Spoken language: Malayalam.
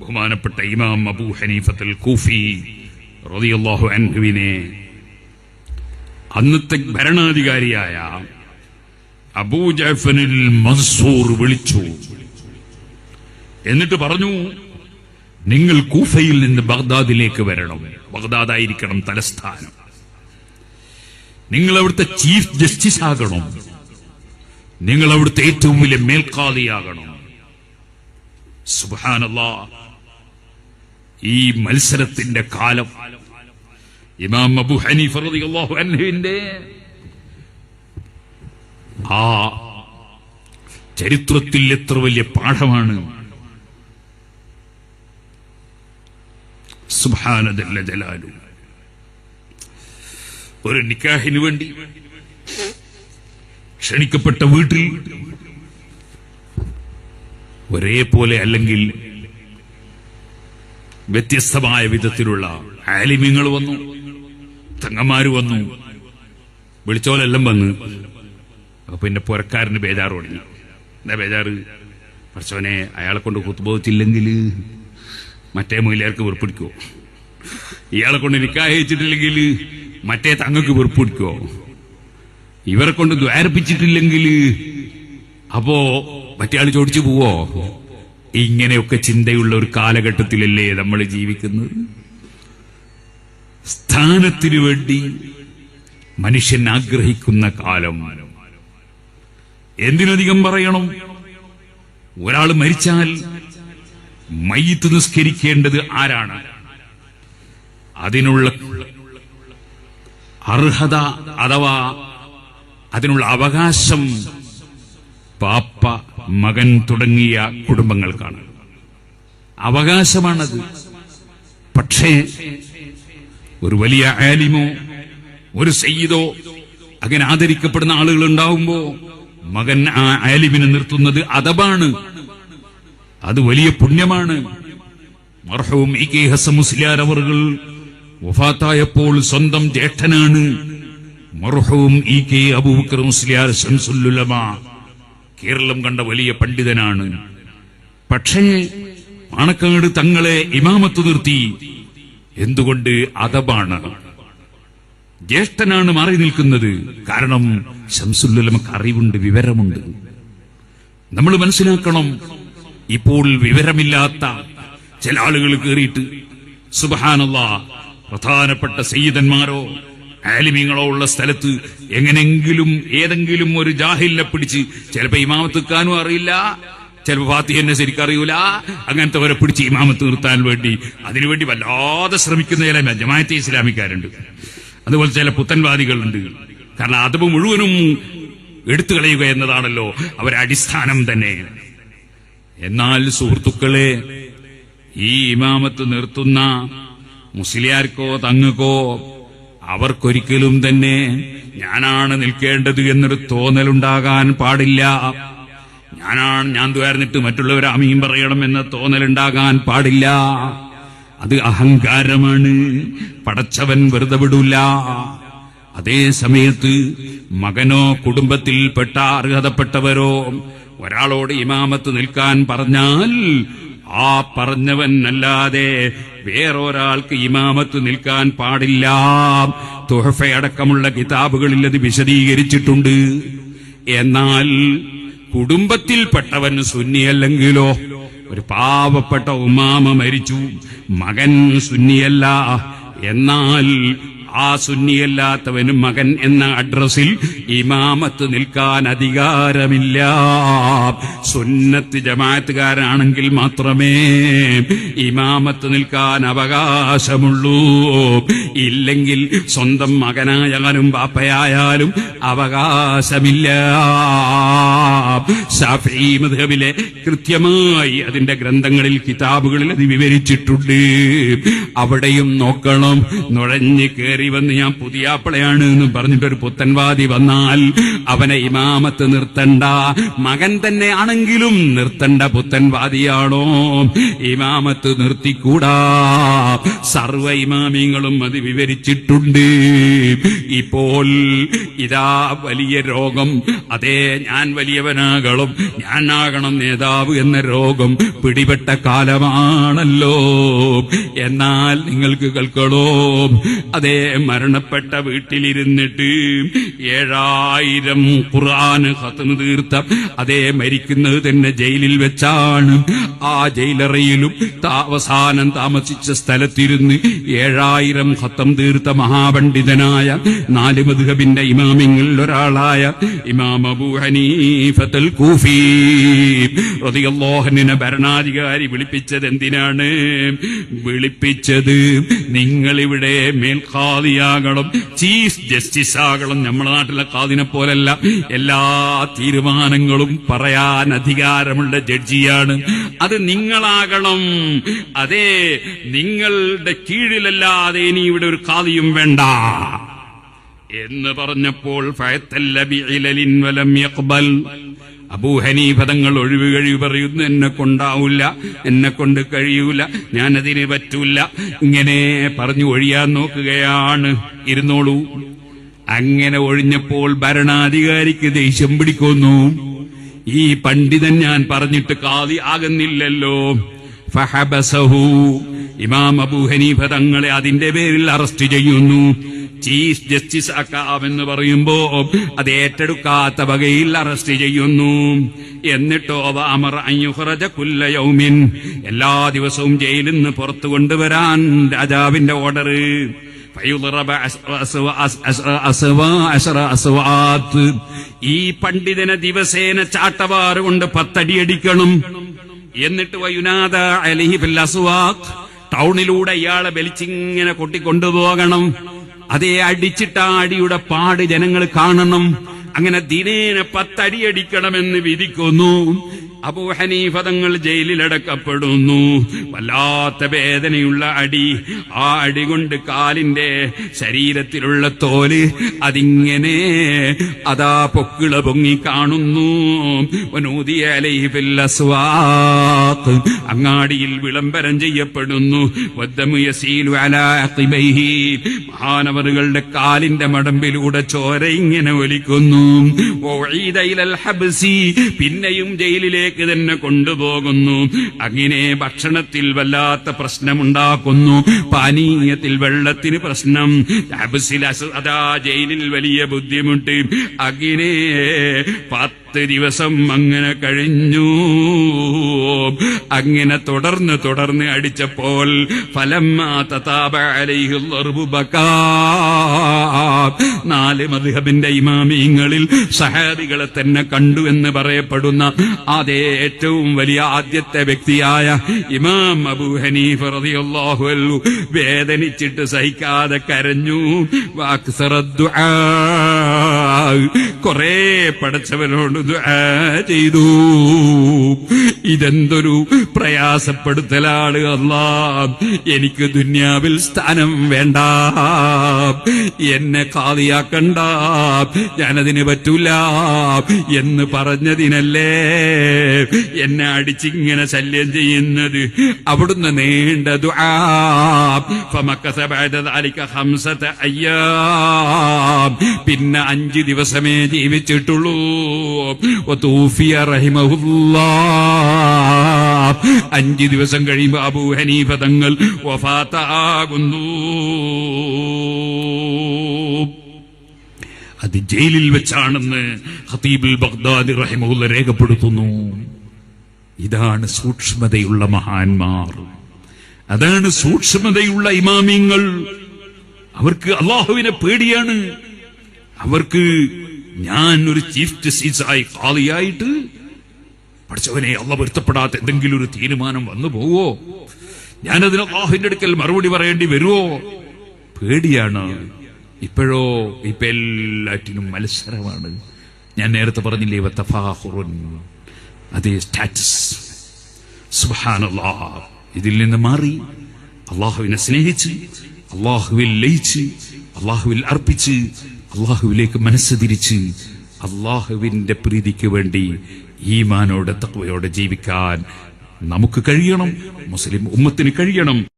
ബഹുമാനപ്പെട്ട ഇമാം അബൂ ഹനീഫത്തുൽ കൂഫി റളിയല്ലാഹു അൻഹുവിനെ അന്നത്തെ ഭരണാധികാരിയായ അബൂ ജഫനിൽ മൻസൂർ വിളിച്ചു. എന്നിട്ട് പറഞ്ഞു നിങ്ങൾ കൂഫയിൽ നിന്ന് ബഗ്ദാദിലേക്ക് വരണം. ബഗ്ദാദായിരിക്കണം തലസ്ഥാനം. നിങ്ങൾ അവിടുത്തെ ചീഫ് ജസ്റ്റിസ് ആകണം. നിങ്ങൾ അവിടുത്തെ ഏറ്റവും വലിയ മേൽക്കാതിയാകണം സുബാനല്ലാ ഈ മത്സരത്തിന്റെ കാലം. ഇമാം അബു ഹനീഫ് റളിയല്ലാഹു അൻഹുവിന്റെ ആ ചരിത്രത്തിൽ എത്ര വലിയ പാഠമാണ്. സുബ്ഹാനദല്ല ജലാലു. ഒരു നിക്കാഹിന് വേണ്ടി ക്ഷണിക്കപ്പെട്ട വീട്ടിൽ ഒരേപോലെ അല്ലെങ്കിൽ വ്യത്യസ്തമായ വിധത്തിലുള്ള ആലിമ്യങ്ങൾ വന്നു. തങ്ങന്മാര് വന്നു. വിളിച്ചോലെല്ലാം വന്ന്. അപ്പൊ പിന്നെ പുരക്കാരന് ബേജാറ് തുടങ്ങി എന്താ ബേജാറ്? പഠിച്ചവനെ അയാളെ കൊണ്ട് കുത്തുബോധിച്ചില്ലെങ്കിൽ മറ്റേ മൊയിലാർക്ക് വെറുപ്പിടിക്കോ? ഇയാളെ കൊണ്ട് നിക്കാഹിച്ചിട്ടില്ലെങ്കിൽ മറ്റേ തങ്ങക്ക് വെറുപ്പിടിക്കോ? ഇവരെ കൊണ്ട് ദ്വാരപ്പിച്ചിട്ടില്ലെങ്കിൽ അപ്പോ മറ്റേ ചോദിച്ചു പോവോ? ഇങ്ങനെയൊക്കെ ചിന്തയുള്ള ഒരു കാലഘട്ടത്തിലല്ലേ നമ്മൾ ജീവിക്കുന്നത്? സ്ഥാനത്തിനു വേണ്ടി മനുഷ്യൻ ആഗ്രഹിക്കുന്ന കാലം. എന്തിനധികം പറയണം? ഒരാൾ മരിച്ചാൽ മയ്യത്ത് നിസ്കരിക്കേണ്ടത് ആരാണ്? അതിനുള്ള അർഹത അഥവാ അതിനുള്ള അവകാശം പാപ്പ മകൻ തുടങ്ങിയ കുടുംബങ്ങൾക്കാണ്. അവകാശമാണത്. പക്ഷേ ഒരു വലിയ ആലിമോ ഒരു സയ്യിദോ അങ്ങനെ ആദരിക്കപ്പെടുന്ന ആളുകൾ ഉണ്ടാവുമ്പോ മകൻ ആ ആലിമിനെ നിർത്തുന്നത് അതബാണ്. അത് വലിയ പുണ്യമാണ്. മർഹവും ഇ കെ ഹസ മുസ്ലിയാർ അവറുകൾ വഫാത്തായപ്പോൾ സ്വന്തം ജ്യേഷ്ഠനാണ്. മർഹവും ഇ കെ അബൂബക്കർ മുസ്ലിയാർ ശംസുല്ലുലമ കേരളം കണ്ട വലിയ പണ്ഡിതനാണ്. പക്ഷേ പാണക്കാട് തങ്ങളെ ഇമാമത്ത് നിർത്തി. എന്തുകൊണ്ട് അതബാണ്? ജ്യേഷ്ഠനാണ് മാറി നിൽക്കുന്നത്. കാരണം ശംസുല്ലമക്ക് അറിവുണ്ട് വിവരമുണ്ട്. നമ്മൾ മനസ്സിലാക്കണം ഇപ്പോൾ വിവരമില്ലാത്ത ചില ആളുകൾ കയറിയിട്ട് സുബഹാനല്ല പ്രധാനപ്പെട്ട സയ്യിദന്മാരോ ആലിമീങ്ങളോ ഉള്ള സ്ഥലത്ത് എങ്ങനെങ്കിലും ഏതെങ്കിലും ഒരു ജാഹിലിനെ പിടിച്ച് ചിലപ്പോ ഇമാമത്തുക്കാനും അറിയില്ല ചിലപ്പോ ഫാത്തി എന്നെ ശരിക്കും അറിയൂല. അങ്ങനത്തെ പിടിച്ച് ഇമാമത്ത് നിർത്താൻ വേണ്ടി അതിനുവേണ്ടി വല്ലാതെ ശ്രമിക്കുന്ന ചില ജമാഅത്തെ ഇസ്ലാമിക്കാരുണ്ട്. അതുപോലെ ചില പുത്തൻവാദികളുണ്ട്. കാരണം അത് മുഴുവനും എടുത്തു കളയുക എന്നതാണല്ലോ അവരുടെ അടിസ്ഥാനം തന്നെ. എന്നാൽ സുഹൃത്തുക്കളെ ഈ ഇമാമത്ത് നിർത്തുന്ന മുസ്ലിയാർക്കോ തങ്ങൾക്കോ അവർക്കൊരിക്കലും തന്നെ ഞാനാണ് നിൽക്കേണ്ടത് എന്നൊരു തോന്നലുണ്ടാകാൻ പാടില്ല. ഞാനാണ് ഞാൻ തുയർന്നിട്ട് മറ്റുള്ളവർ അമീം പറയണം എന്ന തോന്നലുണ്ടാകാൻ പാടില്ല. അത് അഹങ്കാരമാണ്. പടച്ചവൻ വെറുതെ വിടൂല. അതേ സമയത്ത് മകനോ കുടുംബത്തിൽപ്പെട്ട അർഹതപ്പെട്ടവരോ ഒരാളോട് ഇമാമത്ത് നിൽക്കാൻ പറഞ്ഞാൽ ആ പറഞ്ഞവൻ അല്ലാതെ വേറൊരാൾക്ക് ഇമാമത്ത് നിൽക്കാൻ പാടില്ല. തുഹഫയടക്കമുള്ള കിതാബുകളിൽ അത് വിശദീകരിച്ചിട്ടുണ്ട്. എന്നാൽ കുടുംബത്തിൽപ്പെട്ടവൻ സുന്നിയല്ലെങ്കിലോ ഒരു പാവപ്പെട്ട ഉമാമ മരിച്ചു. മകൻ സുന്നിയല്ല. എന്നാൽ ആ സുന്നിയല്ലാത്തവന് മകൻ എന്ന അഡ്രസ്സിൽ ഇമാമത്ത് നിൽക്കാൻ അധികാരമില്ല. സുന്നത്ത് ജമാഅത്തുകാരാണെങ്കിൽ മാത്രമേ ഇമാമത്ത് നിൽക്കാൻ അവകാശമുള്ളൂ. ഇല്ലെങ്കിൽ സ്വന്തം മകനായാലും പാപ്പയായാലും അവകാശമില്ല. ഷാഫി കൃത്യമായി അതിന്റെ ഗ്രന്ഥങ്ങളിൽ കിതാബുകളിൽ അത് വിവരിച്ചിട്ടുണ്ട്. അവിടെയും നോക്കണം നുഴഞ്ഞു കയറി കയറി വന്ന് ഞാൻ പുതിയാപ്പിളയാണ് എന്ന് പറഞ്ഞിട്ടൊരു പുത്തൻവാദി വന്നാൽ അവനെ ഇമാമത്ത് നിർത്തണ്ട. മകൻ തന്നെ ആണെങ്കിലും നിർത്തണ്ട പുത്തൻവാദിയാണോ? ഇമാമത്ത് നിർത്തിക്കൂടാ. സർവ ഇമാമിങ്ങളും അത് വിവരിച്ചിട്ടുണ്ട്. ഇപ്പോൾ ഇതാ വലിയ രോഗം. അതേ ഞാൻ വലിയവനാകണം. ഞാനാകണം നേതാവ് എന്ന രോഗം പിടിപെട്ട കാലമാണല്ലോ. എന്നാൽ നിങ്ങൾക്ക് കേൾക്കണോ? അതേ മരണപ്പെട്ട വീട്ടിലിരുന്നിട്ട് ഏഴായിരം ഖുർആൻ ഹത്തുന്ന് തീർത്ത അതേ മരിക്കുന്നത് തന്നെ ജയിലിൽ വെച്ചാണ്. ആ ജയിലറയിലും അവസാനം താമസിച്ച സ്ഥലത്തിരുന്ന് ഏഴായിരം ഹത്തം തീർത്ത മഹാപണ്ഡിതനായ നാല് മധുഹബിന്റെ ഇമാമിങ്ങളിൽ ഒരാളായ ഇമാം അബൂ ഭരണാധികാരി വിളിപ്പിച്ചത് എന്തിനാണ് വിളിപ്പിച്ചത് നിങ്ങളിവിടെ മേൽഖാദിയാകണം ചീഫ് ജസ്റ്റിസ് ആകണം നമ്മുടെ നാട്ടിലെ ഖാദിനെ പോലല്ല. എല്ലാ തീരുമാനങ്ങളും പറയാൻ അധികാരമുള്ള ജഡ്ജിയാണ്. അത് നിങ്ങളാകണം. അതെ നിങ്ങളുടെ കീഴിലല്ലാതെ ഇനി ഇവിടെ ഒരു ഖാദിയും വേണ്ട. എന്ന് പറഞ്ഞപ്പോൾ ഫയത്തല്ല ബിഇലലിൻ വലം യഖ്ബൽ. അബൂ ഹനീഫ തങ്ങൾ ഒഴിവ് കഴിവ് പറയുന്നു. എന്നെ കൊണ്ടാവൂല എന്നെ കൊണ്ട് കഴിയൂല ഞാനതിന് പറ്റൂല. ഇങ്ങനെ പറഞ്ഞു ഒഴിയാൻ നോക്കുകയാണ്. ഇരുന്നോളൂ. അങ്ങനെ ഒഴിഞ്ഞപ്പോൾ ഭരണാധികാരിക്ക് ദേഷ്യം പിടിക്കുന്നു. ഈ പണ്ഡിതൻ ഞാൻ പറഞ്ഞിട്ട് കാതി ആകുന്നില്ലല്ലോ. ഫഹബസഹു ഇമാം അബൂ ഹനീഫ തങ്ങളെ അതിന്റെ പേരിൽ അറസ്റ്റ് ചെയ്യുന്നു. ചീഫ് ജസ്റ്റിസ് ആക്കാമെന്ന് പറയുമ്പോ അത് ഏറ്റെടുക്കാത്ത വകയിൽ അറസ്റ്റ് ചെയ്യുന്നു. എന്നിട്ടോ അമർ അയ്യുഹറജ കുല്ലയൗമിൻ എല്ലാ ദിവസവും ജയിലിൽ നിന്ന് പുറത്തു കൊണ്ടുവരാൻ രാജാവിന്റെ ഓർഡർ. ഈ പണ്ഡിതനെ ദിവസേന ചാട്ടവാറുകൊണ്ട് പത്തടിയടിക്കണം. എന്നിട്ട് വയുനാദ അലിഹിബിൽ അസുവാഖ് ടൗണിലൂടെ ഇയാളെ വലിച്ചിങ്ങനെ കൊട്ടിക്കൊണ്ടുപോകണം. അതേ അടിച്ചിട്ട അടിയുടെ പാട് ജനങ്ങൾ കാണണം. അങ്ങനെ ദിനേന പത്തടിയടിക്കണമെന്ന് വിധിക്കുന്നു. അബൂ ഹനീഫ തങ്ങൾ ജയിലിലടക്കപ്പെടുന്നു. വല്ലാത്ത വേദനയുള്ള അടി. ആ അടി കൊണ്ട് കാലിന്റെ ശരീരത്തിലുള്ള തോൽ അതിങ്ങനെ അതാ പൊക്കിള പൊങ്ങി കാണുന്നു. അങ്ങാടിയിൽ വിളംബരം ചെയ്യപ്പെടുന്നു. മഹാനവറുകളുടെ കാലിന്റെ മടമ്പിലൂടെ ചോര ഇങ്ങനെ ഒലിക്കുന്നു. പിന്നെയും ഇലൽ ഹബ്സി. തന്നെ കൊണ്ടുപോകുന്നു. അങ്ങനെ ഭക്ഷണത്തിൽ വല്ലാത്ത പ്രശ്നമുണ്ടാക്കുന്നു. പാനീയത്തിൽ വെള്ളത്തിന് പ്രശ്നം. അതാ ജയിലിൽ വലിയ ബുദ്ധിമുട്ട്. അങ്ങനെ പത്ത് ദിവസം അങ്ങനെ കഴിഞ്ഞു. അങ്ങനെ തുടർന്ന് തുടർന്ന് അടിച്ചപ്പോൾ ഫലം നാല് മധുഹബിന്റെ ഇമാമിങ്ങളിൽ സഹാബികളെ തന്നെ കണ്ടു എന്ന് പറയപ്പെടുന്ന അതേ ഏറ്റവും വലിയ ആദ്യത്തെ വ്യക്തിയായ ഇമാം അബൂ ഹനീഫ റളിയല്ലാഹു അൻഹു വേദനിച്ചിട്ട് സഹിക്കാതെ കരഞ്ഞു. കൊറേ പടച്ചവനോട് ചെയ്തു. ഇതെന്തൊരു പ്രയാസപ്പെടുത്തലാണ് അല്ല. എനിക്ക് ദുന്യാവിൽ സ്ഥാനം വേണ്ട. എന്നെ കാതിയാക്കണ്ട ഞാനതിന് പറ്റൂല എന്ന് പറഞ്ഞതിനല്ലേ എന്നെ അടിച്ചിങ്ങനെ ശല്യം ചെയ്യുന്നത്. അവിടുന്ന് നീണ്ട പിന്നെ അഞ്ച് ദിവസമേ ജീവിച്ചിട്ടുള്ളൂ. അഞ്ച് ദിവസം കഴിയുമ്പോൾ അബൂ ഹനീഫ തങ്ങൾ വഫാത്താകുന്നു. അത് ജയിലിൽ വെച്ചാണെന്ന് ഹതീബുൽ ബഗ്ദാദി റഹിമുല്ല രേഖപ്പെടുത്തുന്നു. ഇതാണ് സൂക്ഷ്മതയുള്ള മഹാന്മാർ. അതാണ് സൂക്ഷ്മതയുള്ള ഇമാമിങ്ങൾ. അവർക്ക് അള്ളാഹുവിനെ പേടിയാണ്. അവർക്ക് ഞാൻ ഒരു ചീഫ് ജസ്റ്റിസായി കാളിയായിട്ട് പഠിച്ചവനെ അള്ള പൊരുത്തപ്പെടാത്ത എന്തെങ്കിലും ഒരു തീരുമാനം വന്നു പോവോ? ഞാനതിന് അള്ളാഹുവിന്റെ അടുക്കൽ മറുപടി പറയേണ്ടി വരുമോ പേടിയാണ്. ഇപ്പോഴോ ഇപ്പൊ എല്ലാറ്റിനും മത്സരമാണ്. ഞാൻ നേരത്തെ പറഞ്ഞില്ലേ അതേ സ്റ്റാറ്റസ് ഇതിൽ നിന്ന് മാറി അള്ളാഹുവിനെ സ്നേഹിച്ച് അള്ളാഹുവിൽ ലയിച്ച് അള്ളാഹുവിൽ അർപ്പിച്ച് അള്ളാഹുവിലേക്ക് മനസ്സ് തിരിച്ച് അള്ളാഹുവിന്റെ പ്രീതിക്ക് വേണ്ടി ഈമാനോടെ തക്വയോടെ ജീവിക്കാൻ നമുക്ക് കഴിയണം. മുസ്ലിം ഉമ്മത്തിന് കഴിയണം.